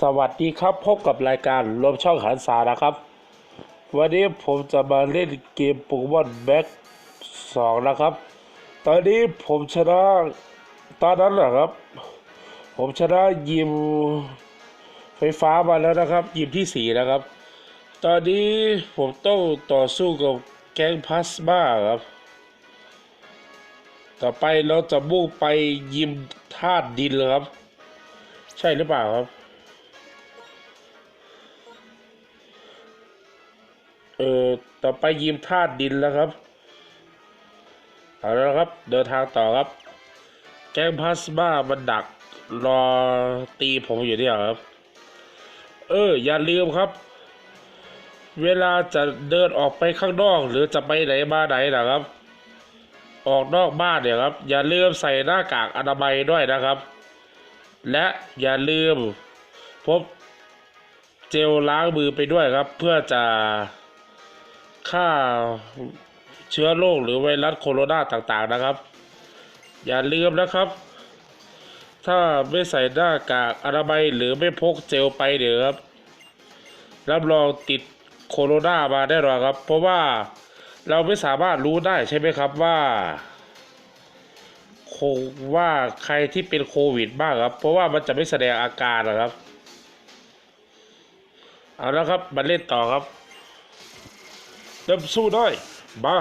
สวัสดีครับพบกับรายการรวมช่องหันษานะครับ วันนี้ผมจะมาเล่นเกมโปเกมอนแบ็กสองนะครับ ตอนนี้ผมชนะตอนนั้นนะครับ ผมชนะยิมไฟฟ้ามาแล้วนะครับ ยิมที่สี่นะครับ ตอนนี้ผมต้องต่อสู้กับแก๊งพลาสมาครับ ต่อไปเราจะมุ่งไปยิมธาตุดินเลยครับ ใช่หรือเปล่าครับ เออต่อไปยิมธาตุดินแล้วครับเอาแล้วครับ เดินทางต่อครับ แก๊งพลาสมามันดักรอตีผมอยู่เนี่ยครับ เออ อย่าลืมครับ เวลาจะเดินออกไปข้างนอก หรือจะไปไหนมาไหนนะครับ ออกนอกบ้านเนี่ยครับ อย่าลืมใส่หน้ากากอนามัยด้วยนะครับ และอย่าลืมพบเจลล้างมือไปด้วยครับ เพื่อจะ ฆ่าเชื้อโรคหรือไวรัสโคโรนาต่างๆนะครับ อย่าลืมนะครับ ถ้าไม่ใส่หน้ากากอนามัยหรือไม่พกเจลไปเดี๋ยวครับรับรองติดโคโรนามาได้หรอครับ เพราะว่าเราไม่สามารถรู้ได้ใช่ไหมครับว่าโคว่าใครที่เป็นโควิดบ้างครับ เพราะว่ามันจะไม่แสดงอาการนะครับ เอาล้วครับมาเล่นต่อครับ เริ่มสู้ได้มา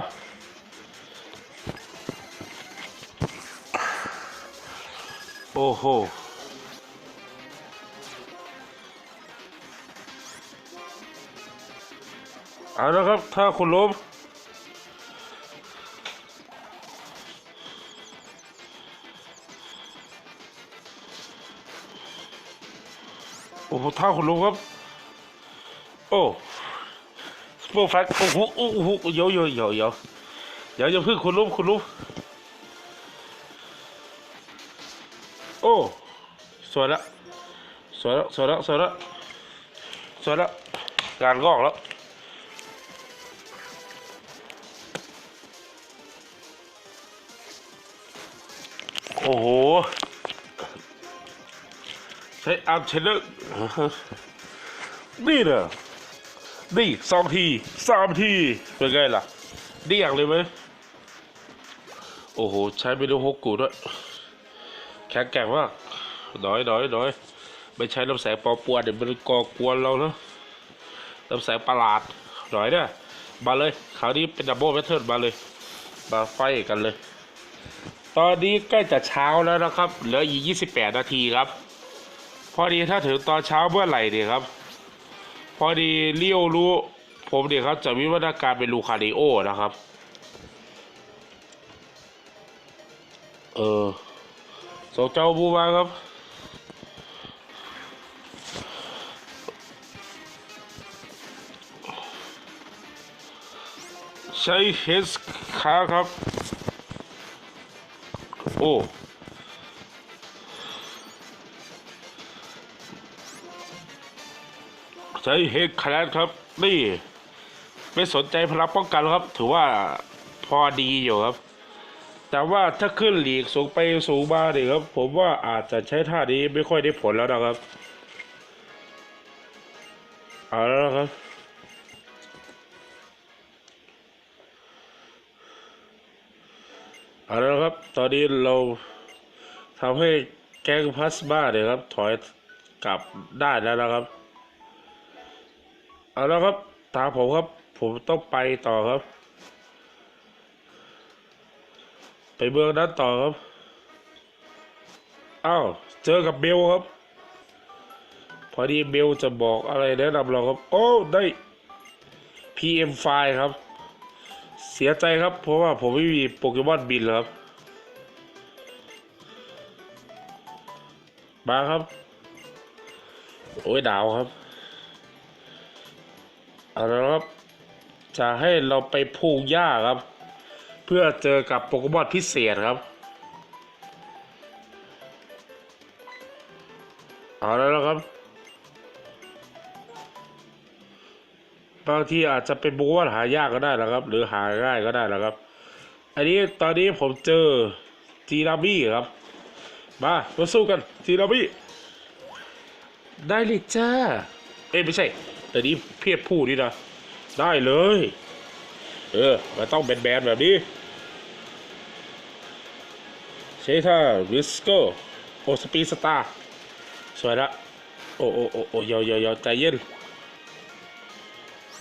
โอ้โหเอาล้วครับ ถ้าคุณล้มโอ้โหท่าคุณลุงครับ โอ้ สปอร์แฟกโอ้โหโอ้โหเยอะเยอะเยอะเยอะเดี๋ยวอย่าเพิ่งคุณลุงคุณลุงโอ้สวยละสวยละสวยละสวยละสวยละการงอกแล้วโอ้โหใช้อาร์มเชลเลอร์นี่เนอะ นี่สองทีสามทีเป็นไงล่ะเดี่ยงเลยไหมโอ้โห ใช้ไปดูฮกกูด้วย แข็งแกร่งมากน้อยน้อยน้อยไม่ใช้ลำแสงปอปวนเดี๋ยวมันก่อกวนเราเนาะลำแสงประหลาดน่อยเนี่ยมาเลยคราวนี้เป็นดับเบิลแพทเทิร์นมาเลย มาไฟกันเลย ตอนนี้ใกล้จะเช้าแล้วนะครับ เหลืออีก 28 นาทีครับ พอดีถ้าถึงตอนเช้าเมื่อไหร่เนี่ยครับ พอดีเลี้ยวรู้ ผมเนี่ยครับจะวิวัฒนาการเป็นลูคาริโอนะครับ เออส่งเจ้าบูมาครับใช้เฮสขาครับ โอ้ ช้เฮกแคลนครับ นี่ ไม่สนใจพลังป้องกันครับ ถือว่าพอดีอยู่ครับ แต่ว่าถ้าขึ้นหลีกสูงไปสูงมาเนี่ยครับ ผมว่าอาจจะใช้ท่านี้ไม่ค่อยได้ผลแล้วนะครับเอาแล้วนะครับเอาแล้วครับ ตอนนี้เราทำให้แก๊งพลาสมาเนี่ยครับ ถอยกลับได้แล้วนะครับ เอาแล้วครับ ตามผมครับ ผมต้องไปต่อครับ ไปเมืองนั้นต่อครับอ้าวเจอกับเบลครับ พอดีเบลจะบอกอะไรแนะนำเราครับ โอ้ได้ PM ไฟล์ครับ เสียใจครับ เพราะว่าผมไม่มีโปเกมอนบินครับ มาครับ โอ้ยดาวครับ ครับจะให้เราไปพูงหญ้าครับ เพื่อเจอกับโปเกมอนพิเศษครับเอาแล้วนะครับ บางทีอาจจะเป็นโปเกมอนหายากก็ได้นะครับ หรือหาง่ายก็ได้นะครับ อันนี้ตอนนี้ผมเจอจีราบี้ครับ มามาสู้กันจีราบี้ได้เลยจ้า เอ้ยไม่ใช่ แต่นี้เพศผู้นี่นะได้เลย เออมันต้องแบนๆแบบนี้ใช้ท่าวิสโกโอสปีสตาร์สวยละโอ้โอ้โอ้โอ้ยาวยาวยาวใจเย็น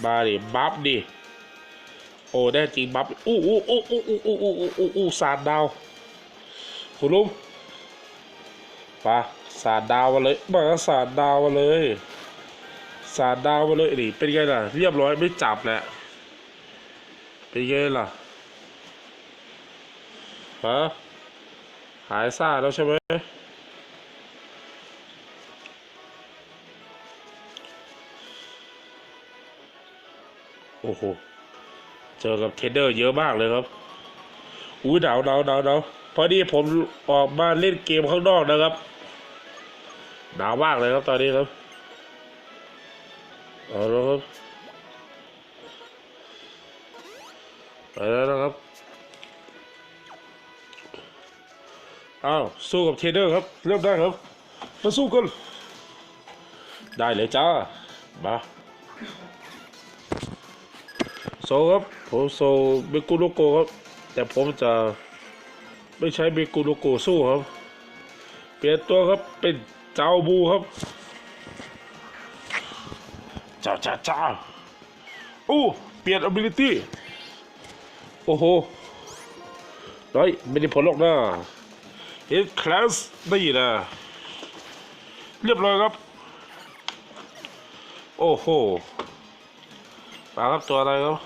มาดิบัฟดิโอ้ได้จริงบัฟอู้อู้อู้อู้อู้อู้อู้อู้อู้อู้สาดดาวคุณลุงปะสาดดาวมาเลยมาสาดดาวมาเลย สาดดาวมาเลยนี่เป็นไงล่ะ เรียบร้อยไม่จับแหละเป็นไงล่ะฮะหายซ่าแล้วใช่ไหมโอ้โห เจอกับเทรเดอร์เยอะมากเลยครับ อุ้ยหนาวหนาวหนาวหนาวพอดีผมออกมาเล่นเกมข้างนอกนะครับ หนาวมากเลยครับตอนนี้ครับ เอาแล้วครับไปแล้วนะครับ อ้าวสู้กับเทเดอร์ครับ เริ่มได้ครับ มาสู้กัน ได้เลยจ้า มาโซครับ ผมโซเบกุโลโกครับ แต่ผมจะไม่ใช้เบกุโลโกสู้ครับ เปลี่ยนตัวครับเป็นเจ้าบูครับ จ้าจ้าจ้าโอ้เปลี่ยน ability โอ้โหน้อยไม่ได้ผลหรอกนะเอ็ดคลาสนี่นะเรียบร้อยครับ โอ้โหมาครับตัวอะไรครับ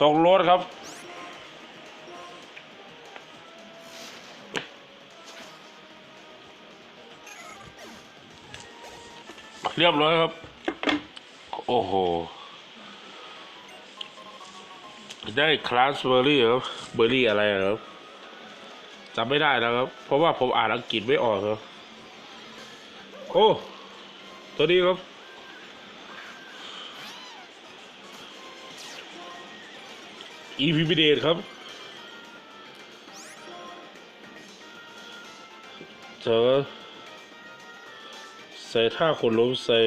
ส่งรถครับ เรียบร้อยครับ โอ้โห ได้คลาสเบอร์รี่ครับ เบอร์รี่อะไรครับจำไม่ได้แล้วครับ เพราะว่าผมอ่านอังกฤษไม่ออกครับ โอ้ ตัวนี้ครับ อีพีพีเดทครับเจอ ใส่ท่าขนลุมใส่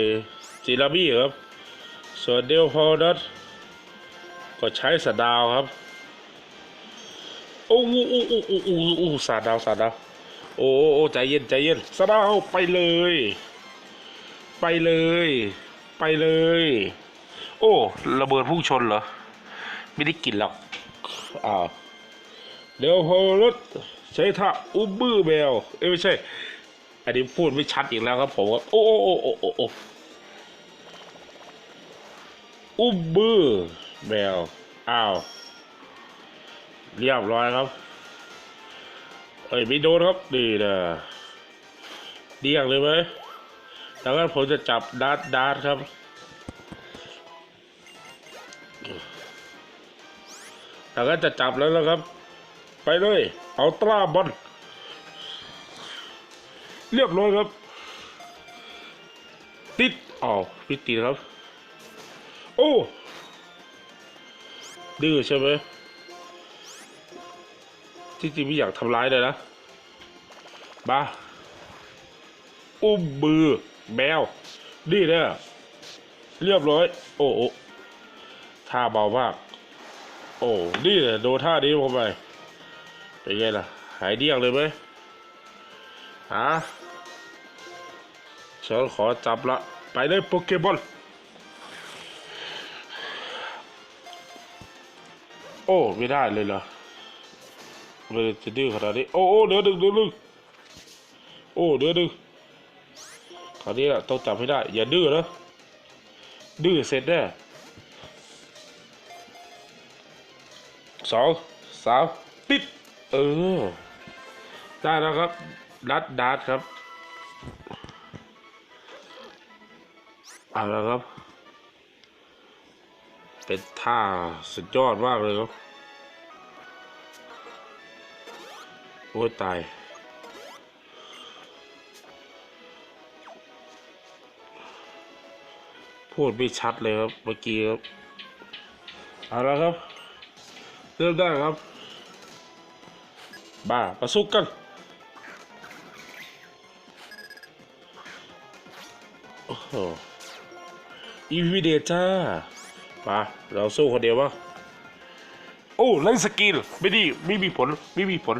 จิราบี้ครับ ส่วนเดลพอนัทก็ใช้สะดาวครับ โอ้โหโอ้โหโอ้โหโอ้โอ้โหสาดดาวสาดดาวโอ้โอ้ใจเย็นใจเย็นสะดาวไปเลย ไปเลย ไปเลย โอ้ระเบิดพุ่งชนเหรอ ไม่ได้กลินหรอกอ่าวเดี๋ยวพอรถใช้ท่าอุบบือแมวเอ้ไม่ใช่ อันนี้พูดไม่ชัดอีกแล้วครับผมว่าโอ้โอ้โอ้โอ้โอ้โอ้อุบบื้อแมวอ้าว เรียบร้อยครับเอ้ยไม่โดนครับดีนะเดียงเลยไหมแล้วก็ผมจะจับดาร์ดดาร์ดครับ แล้วก็จะจับแล้วนะครับ ไปเลย เอาตราบอล เรียบร้อยครับ ติดอ๋อพิติดครับ โอ้ ดื้อใช่ไหมที่จริงไม่อยากทำร้ายเลยนะบ้าอุ้มมือแมวดีเนี่ยเรียบร้อย โอ้โอท่าเบามาก โอ้นี่เลยโดนท่านี้ผมไปเป็นไงล่ะ หายเดี้ยงเลยไหมฮะ ฉันขอจับละ ไปเลยโปเกมอน โอ้ ไม่ได้เลยเหรอมันจะดื้อขนาดนี้ โอ้โอ้เดือดึงเดือดึงโอ้เดือดึงคราวนี้แหละต้องจับให้ได้ อย่าดื้อนะ ดื้อเสร็จแน่สองสามปิด เออ ได้แล้วครับ ดัดดัดครับ เอาแล้วครับ เป็นท่าสุดยอดมากเลยครับ โอ้ยตายพูดไม่ชัดเลยครับเมื่อกี้ครับ เอาแล้วครับ เริ่มได้ครับ บ้าประสุกกันโอ้โห อีวีเดจ้ามาเราสู้คนเดียววะโอ้เล่นสกิลไม่ดีไม่มีผลไม่มีผล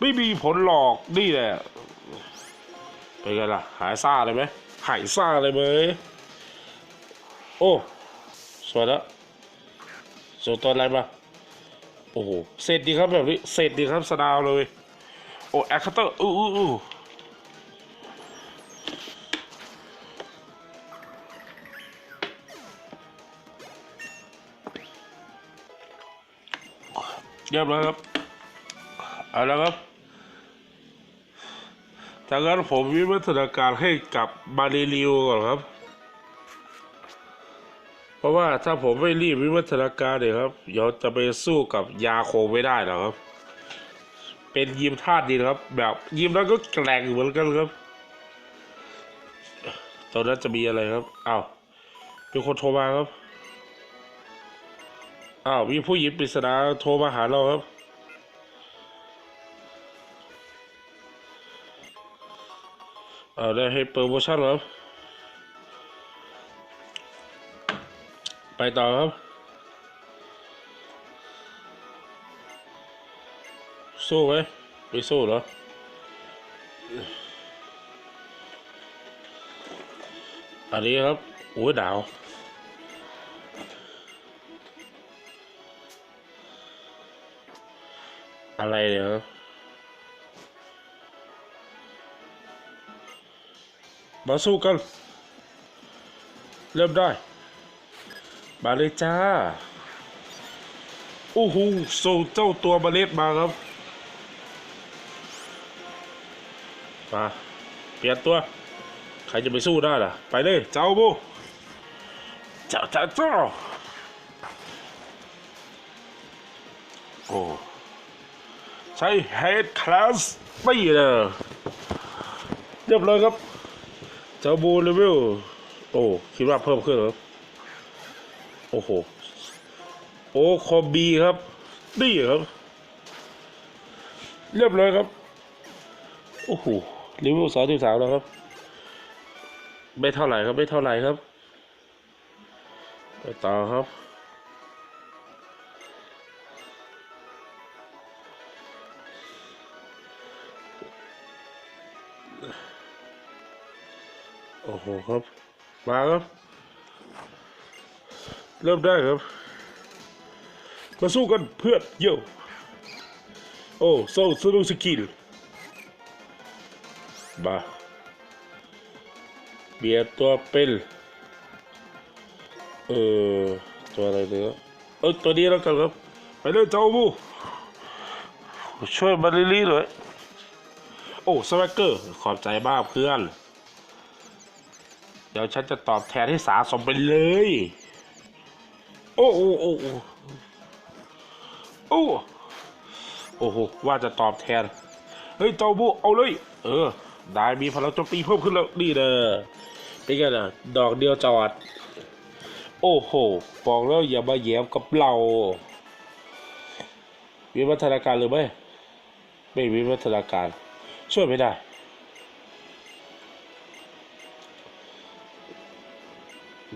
ไม่มีผลหรอกนี่แหละเป็นไงล่ะ หายซ่าเลยไหมหายซ่าเลยไหมโอ้สวยแล้วส่งตัวอะไรมาโอ้โหเสร็จดีครับแบบนี้เสร็จดีครับสดาวเลยโอ้แอคเคาน์เตอร์อู้อู้ เรียบร้อยครับเอาแล้วครับจากนั้นผมวิวัฒนาการให้กับมาริลิวก่อนครับ เพราะว่าถ้าผมไม่รีบวิวัฒนาการเนี่ยครับ เดี๋ยวจะไปสู้กับยาโคไม่ได้หรอกครับ เป็นยิมธาตุดีนะครับ แบบยิมแล้วก็แกร่งเหมือนกันครับตอนนั้นจะมีอะไรครับอ้าวมีคนโทรมาครับ อ้าวมีผู้หญิงปริศนาโทรมาหาเราครับ เอาได้ให้โปรโมชั่นครับ ไปต่อครับสู้ไหมไม่สู้เหรออันนี้ครับโอ้ยหนาว อะไรเนี่ยครับมาสู้กัน เริ่มได้ มาเลยจ้า โอ้โหส่งเจ้าตัวเมล็ดมาครับ มา เปลี่ยนตัว ใครจะไปสู้ได้ล่ะ ไปเลย เจ้าบูเจ้าเจ้าเจ้าโอ้ ใช้เฮดคลาสไม่เลยเรียบร้อยครับ เจ้าบูเลเวล โอ้ คิดว่าเพิ่มขึ้นเหรอโอ้โห โอ้คอบีครับนี่ครับ เรียบร้อยครับ โอ้โหเลเวลสองสิบสามแล้วครับ ไม่เท่าไหร่ครับ ไม่เท่าไหร่ครับ ไปต่อครับ โอ้โหครับ มาครับ เริ่มได้ครับ มาสู้กันเพื่อนโยโอ้โซสนุสกิลมาเบียตัวเป็นเออตัวอะไรเนี่ยเออตัวนี้แล้วกันครับ ไปเลยเจ้าบูช่วยมาลิลี่หน่อยโอ้สวักเกอร์ขอบใจมากเพื่อน ดี๋ยวฉันจะตอบแทนให้สาสมไปเลย โอ้โอ้โอ้โอ้โอ้โหว่าจะตอบแทน เฮ้ยเจ้าบูเอาเลย เออได้มีพลังโจมตีเพิ่มขึ้นแล้วนี่เด้อเป็นไงล่ะดอกเดียวจอด โอ้โหบอกแล้วอย่ามาแย้มกับเราวิวัฒนาการหรือไม่ไม่วิวัฒนาการ ช่วยไม่ได้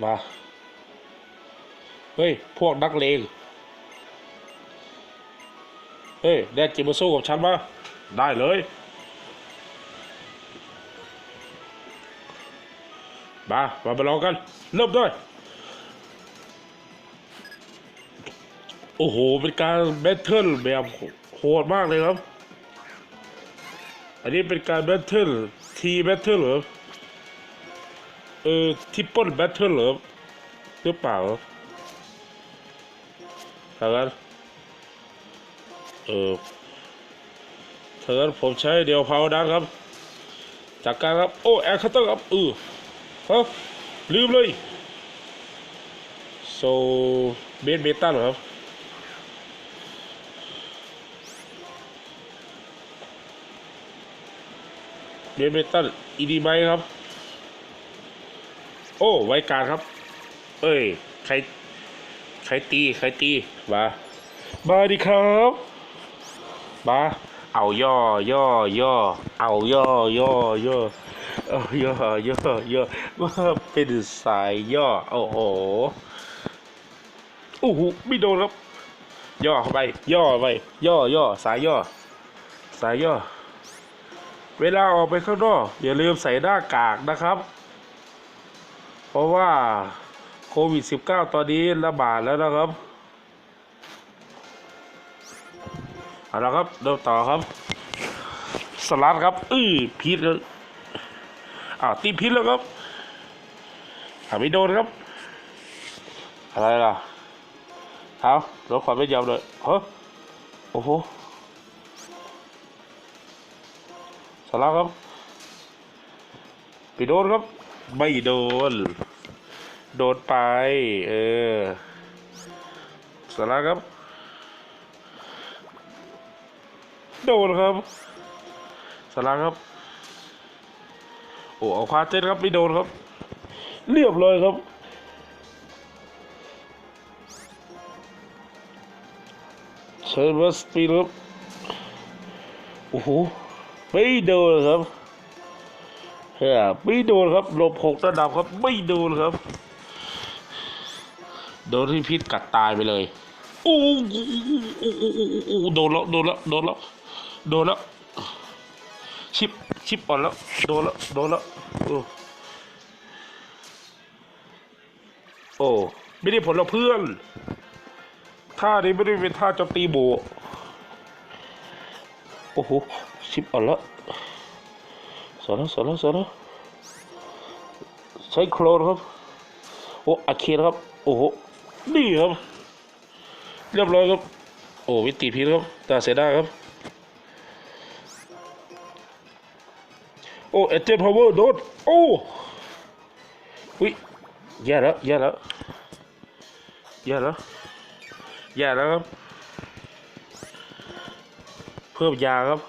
มา เฮ้ย พวกนักเลง เฮ้ยแน่จริงมาสู้กับฉันมาได้เลย มา มาไปลองกัน เริ่มด้วย โอ้โห เป็นการแบทเทิลแบบโหดมากเลยครับ อันนี้เป็นการแบทเทิลทีแบทเทิลเหรอ เออทิปเปิลแบทเทิลเหรอหรือเปล่าถ้างั้นเออถ้างั้นผมใช้เดียวพาวดังครับ จากการครับ โอ้แอคเคเตอร์ครับเออฮะลืมเลยโซเบนเบต้าเหรอครับเบนเบต้าอีดีไหมครับ อ้ไวการครับ เอ้ย ใคร ใครตี ใครตี มา มาดิครับ มา เอาย่อย่อย่อ เอาย่อย่อย่อ เอาย่อย่อย่อว่าเป็นสายย่อ โอ้โห โอ้โห ไม่โดนครับ ย่อไป ย่อไป ย่อย่อ สายย่อ สายย่อ เวลาออกไปข้างนอกอย่าลืมใส่หน้ากากนะครับ เพราะว่าโควิด -19 ตอนนี้ระบาดแล้วนะครับเอาละครับเดินต่อครับ สลัดครับอื้อพิษแล้วอ้าวตีพิษแล้วครับหาไม่โดนครับ อะไรล่ะเท้าลดความไม่ยอมเลยเฮ้โอ้โหสลัดครับไปโดนครับ ไม่โดน โดนไป เออสลัดครับ โดนครับสลังครับ โอ้เอาควาเต้นครับไม่โดนครับ เรียบร้อยครับเชิญมาสปีดครับ โอ้โหไม่โดนครับ ไม่โดนครับหลบหกระดับครับ ไม่โดนครับ โดนที่พิษกัดตายไปเลยอู้โหโอ้โหโอ้โหโดนแล้วโดนแล้วโดนแล้วโดนแล้วชิปชิปอ่อนแล้วโดนแล้วโดนแล้วโอ้ไม่ได้ผลหรอกเพื่อนท่านี้ไม่ได้เป็นท่าจมตีโบโอ้โหชิปอ่อนแล้ว สอนแล้วสอนแล้วสอนแล้วใช้โครนครับ โอ้อาเคครับ โอ้โห นี่ครับ เรียบร้อยครับ โอ้วิติพิษครับ ตาเสียด้าครับ โอ้เอเจนพาวเวอร์โดนโอ้อุ้ยแย่แล้วแย่แล้วแย่แล้วแย่แล้วครับ เพิ่มยาครับ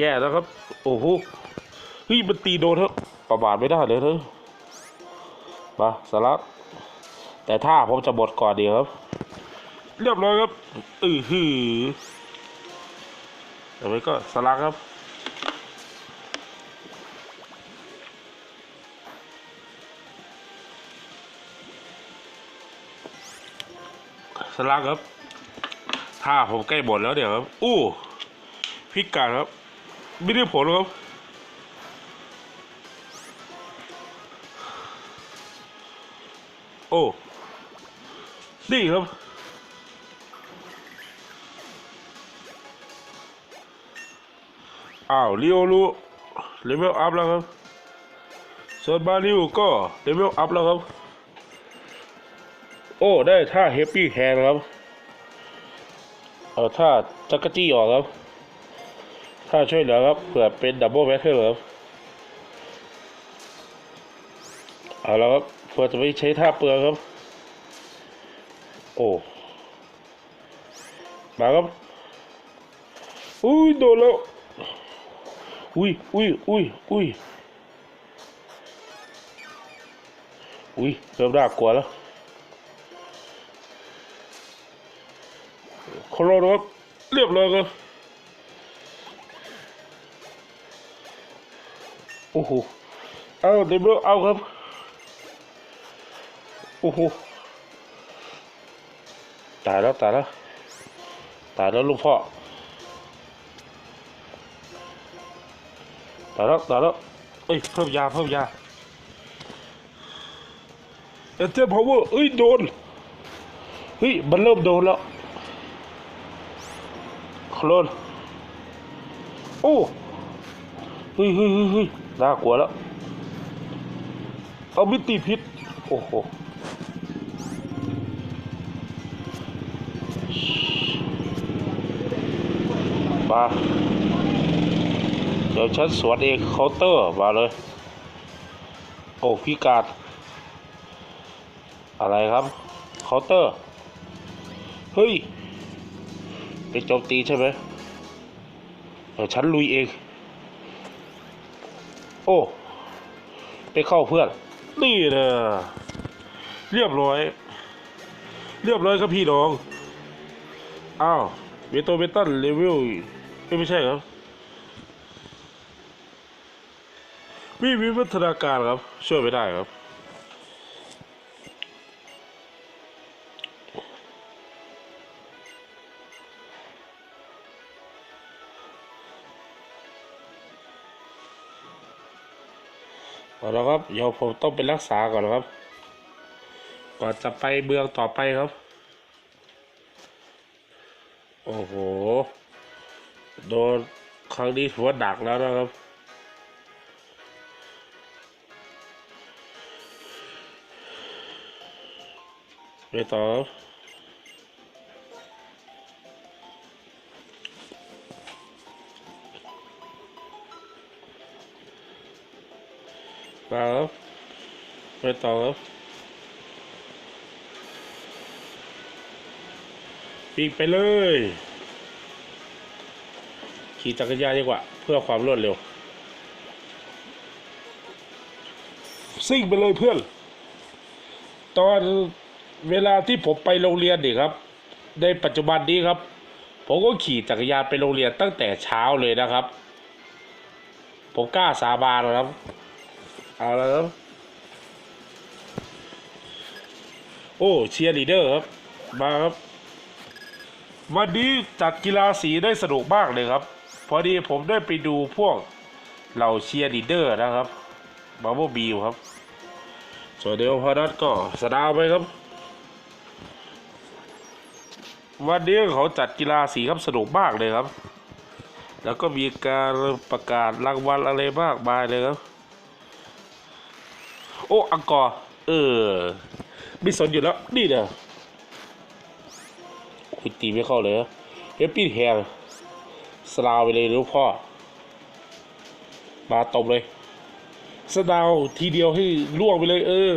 แย่แล้วครับ โอ้โหเฮ้ยมันตีโดนเถอะประบาทไม่ได้เลยเถอะมาสาระแต่ถ้าผมจะหมดก่อนเดียวครับ เรียบร้อยครับอือหือเดี๋ยวไว้ก็สลักครับสลักครับ ถ้าผมใกล้หมดแล้วเดี๋ยวครับ อู้พิการครับ ไม่ได้ผลครับ โอ้นี่ครับ อ้าวเรียวรู้เลเวลอัพแล้วครับส่วนบาริวก็เลเวลอัพแล้วครับ โอ้ ได้ท่าเฮปปี้แฮนครับ เอาท่าจักรจี้ออกครับ ท่าช่วยเหลือครับเผื่อเป็นดับเบิลแบทเทิลครับเอาแล้วครับเพื่อจะไม่ใช้ท่าเปลืองครับ โอ้ มาครับ อุ้ยโดนแล้ว อุ้ยอุ้ยอุ้ยอุ้ยอุ้ยเริ่มน่ากลัวแล้วโคโรนครับเรียบร้อยครับ โอ้โหเอาเดบิวเอาครับ โอ้โห ตายแล้วตายแล้ว ตายแล้วลูกพ่อ ตายแล้วตายแล้ว เอ้ยเพิ่มยาเพิ่มยาเอเจนพาวเวอร์เอ้ยโดน เฮ้ยมันเริ่มโดนแล้วโคลนโอ้ เฮ้ยเฮ้ยเฮ้ยน่ากลัวแล้ว เอามิติพิษ โอ้โหมาเดี๋ยวฉันสวนเองเคาน์เตอร์มาเลย โอ้พี่การ อะไรครับเคาน์เตอร์ เฮ้ยเป็นโจมตีใช่ไหมเดี๋ยวฉันลุยเอง อ้ไปเข้าเพื่อน นี่นะเรียบร้อย เรียบร้อยครับพี่น้อง อ้าวเวโตเบตันเลเวลไม่ใช่ครับมีวิวัฒนาการครับ ช่วยไม่ได้ครับ เอาละครับเดี๋ยวผมต้องไปรักษาก่อนครับ ก่อนจะไปเมืองต่อไปครับ โอ้โห โดนครั้งนี้ถือว่าดักแล้วนะครับ ไปต่อครับ มาครับไปต่อครับปีกไปเลย ขี่จักรยานดีกว่า เพื่อความรวดเร็ว ซิ่งไปเลยเพื่อน ตอนเวลาที่ผมไปโรงเรียนนี่ครับ ในปัจจุบันนี้ครับ ผมก็ขี่จักรยานไปโรงเรียนตั้งแต่เช้าเลยนะครับ ผมกล้าสาบานนะครับ เอาแล้วครับ โอ้เชียร์ลีเดอร์ครับ มาครับ วันนี้จัดกีฬาสีได้สนุกมากเลยครับ พอดีผมได้ไปดูพวกเหล่าเชียร์ลีเดอร์นะครับบาโบบีครับ ส่วนเดียวพอนัทก็สดาวไปครับ วันนี้เขาจัดกีฬาสีครับสนุกมากเลยครับ แล้วก็มีการประกาศรางวัลอะไรมากมายเลยครับ โอ้ อังกอร์ เออ ไม่สนอยู่แล้ว นี่เด้อคุยตีไม่เข้าเลยเอฟปี้แฮร์สลาวไปเลยลูกพ่อ มาตบเลย สดาวทีเดียวให้ล่วงไปเลย เออ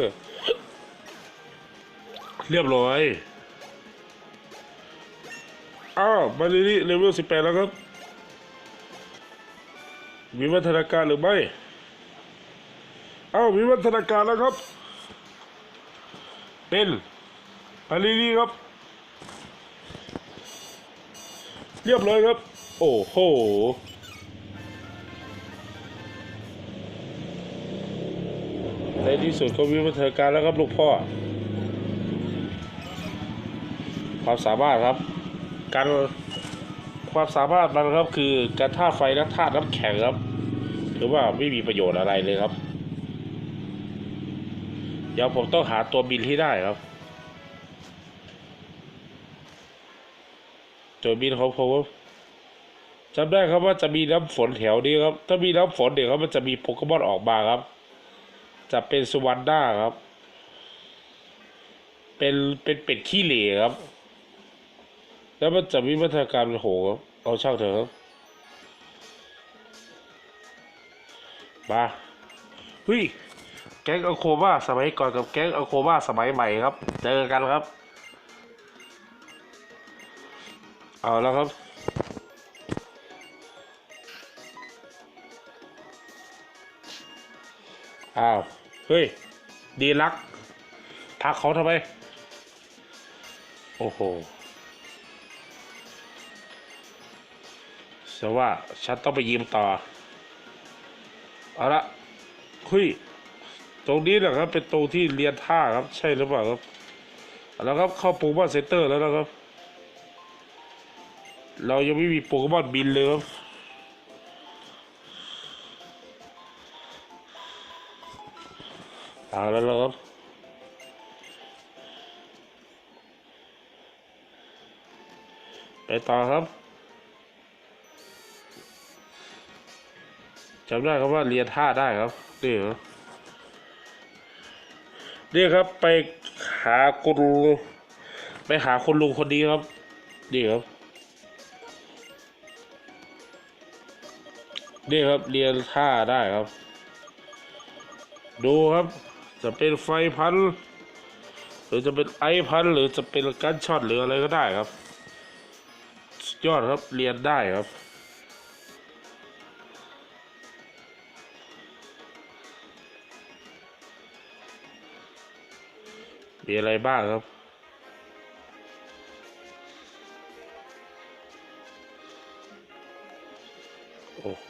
เรียบร้อย อ้าว มาลีนี่เลเวลสิบแปดแล้วครับ มีวัฒนาการหรือไม่ เอาวมีวัฒนาการแล้วครับ เป็นมาลีนี่ครับ เรียบร้อยครับ โอ้โหในที่สุดก็มีวัฒนาการแล้วครับลูกพ่อ ความสามารถครับ การความสามารถมันครับคือการธาไฟและธาน้ำแข็งครับ ถือว่าไม่มีประโยชน์อะไรเลยครับ เดี๋ยวผมต้องหาตัวบินที่ได้ครับ ตัวบินของผมจำได้ครับว่าจะมีน้ำฝนแถวนี้ครับ ถ้ามีน้ำฝนเดี๋ยวครับมันจะมีโปเกมอนออกมาครับ จะเป็นสวันด้าครับ เป็นเป็นเป็ดขี้เหร่ครับ แล้วมันจะมีมาตรการเป็นโหครับเอาเช่าเถอะครับมาเฮ้ย แก๊งอะโคบ้าสมัยก่อนกับแก๊งอะโคบ้าสมัยใหม่ครับ เจอกันครับ เอาแล้วครับ อ้าว เฮ้ย ดีลัก ทักเขาทำไม โอ้โหแต่ว่าฉันต้องไปยืมต่อ เอาละเฮ้ย ตรงนี้แหละครับ เป็นตรงที่เรียนท่าครับ ใช่หรือเปล่าครับเอาแล้วครับเข้าโปเกมอนเซ็นเตอร์แล้วนะครับ เรายังไม่มีโปเกมอนบินเลยครับเอาแล้วนะครับไปต่อครับจำได้ครับว่าเรียนท่าได้ครับนี่ครับ นี่ครับไปหาคุณไปหาคุณลุงคนนี้ครับนี่ครับนี่ครับเรียนท่าได้ครับ ดูครับ จะเป็นไฟพัน หรือจะเป็นไอพัน หรือจะเป็นกันช็อตหรืออะไรก็ได้ครับ ยอดครับเรียนได้ครับ มีอะไรบ้างครับ โอ้โห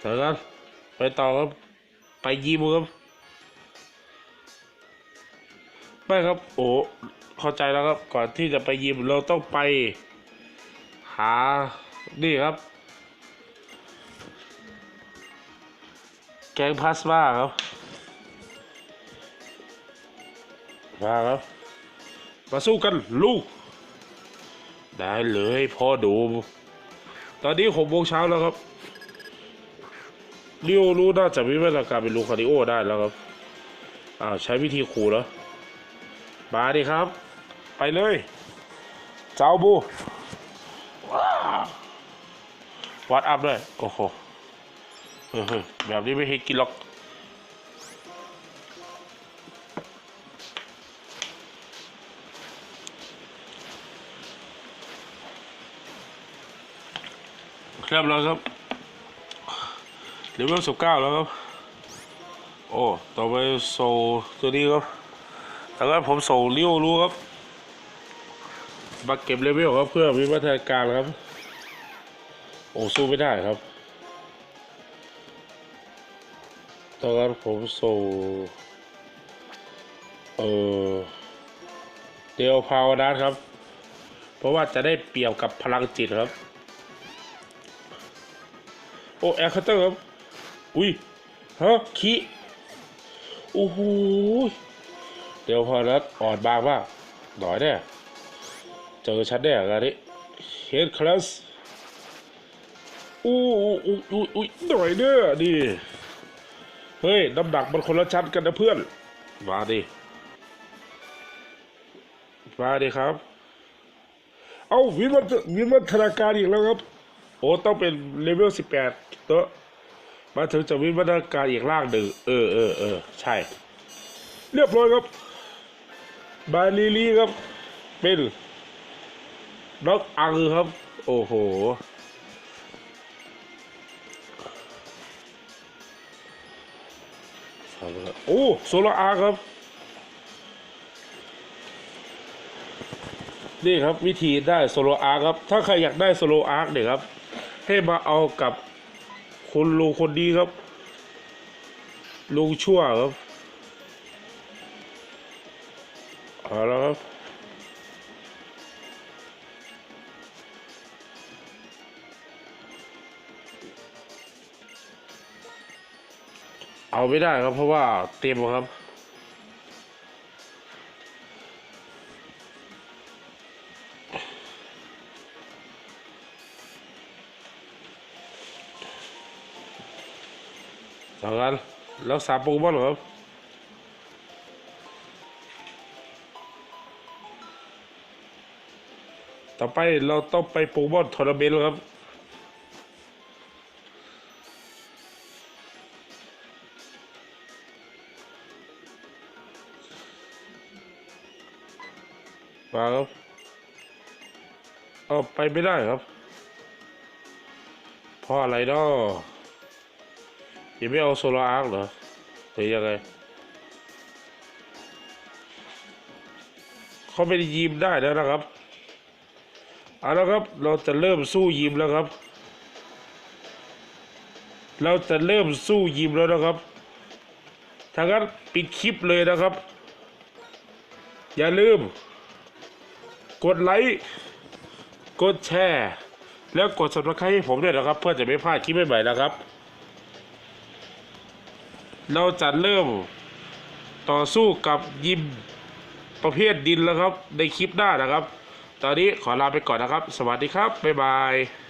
เดี๋ยวกันไปต่อครับ ไปยิมครับไม่ครับ โอ้เข้าใจแล้วครับ ก่อนที่จะไปยิมเราต้องไป หา นี่ครับ แกงพลาสมาครับ มาครับมาสู้กันลูก ได้เลยพ่อดู ตอนนี้หกโมงเช้าแล้วครับลิโอรู้น่าจะมีมาตรการเป็นลูคาริโอได้แล้วครับอ้าวใช้วิธีขู่แล้วมาดิครับ ไปเลยเจ้าบูว้าววัดอัพด้วยโอ้โหเฮ้ยๆแบบนี้ไม่ให้กินหรอก เรียบร้อยครับเลเวลสิบเก้าแล้วครับ โอ้ ต่อไปโซตัวนี้ครับแล้วก็ผมส่งเลี้ยวรู้ครับมาเก็บเลเวลครับเพื่อวิวัฒนาการครับ โอ้ สู้ไม่ได้ครับตอนนั้นผมส่งเออเดลพาวนัสครับ เพราะว่าจะได้เปรียบกับพลังจิตครับ โอ้แอร์คัตเตอร์ครับอุ้ยฮะขี้โอ้โหเดี๋ยวพอแล้วอ่อนบางมากหน่อยแน่เจอฉันแน่งานนี้เฮดคลาสอู้อู้อู้อู้อู้หน่อยเด้อนี่เฮ้ยน้ำหนักมันคนละชั้นกันนะเพื่อน มาดิ มาดิครับ เอาวิวัฒวิวัฒนาการอีกแล้วครับ โอ้ต้องเป็นเลเวลสิบแปดเตอะมาถึงจะวิวัฒนาการอีกล่างหนึ่งเออเออเออใช่ เรียบร้อยครับบาลีลีครับ เป็นน็อกอังครับ โอ้โหโอ้โซลาอาร์ครับ นี่ครับวิธีได้โซโลอาร์ครับ ถ้าใครอยากได้โซโลอาร์เนี่ยครับ ให้มาเอากับคุณลุงคนนี้ครับ ลุงชั่วครับเอาล้วครับเอาไม่ได้ครับเพราะว่าเต็มครับ สองกันรักษาโปเกมอนเหรอครับต่อไปเราต้องไปโปเกมอนทัวร์นาเมนต์แล้วครับมาครับเอาไปไม่ได้ครับเพราะอะไรเนาะ ยังไม่เอาโซลาร์อาร์คเหรอหรือยังไงเขาไม่ได้ยิมได้แล้วนะครับเอาละครับเราจะเริ่มสู้ยิมแล้วครับ เราจะเริ่มสู้ยิมแล้วนะครับถ้างั้นปิดคลิปเลยนะครับ อย่าลืม กดไลค์กดแชร์ แล้วกด subscribe ให้ผมด้วยนะครับ เพื่อจะไม่พลาดคลิปใหม่ๆนะครับ เราจะเริ่มต่อสู้กับยิมประเภทดินแล้วครับในคลิปหน้านะครับ ตอนนี้ขอลาไปก่อนนะครับ สวัสดีครับ บ๊ายบาย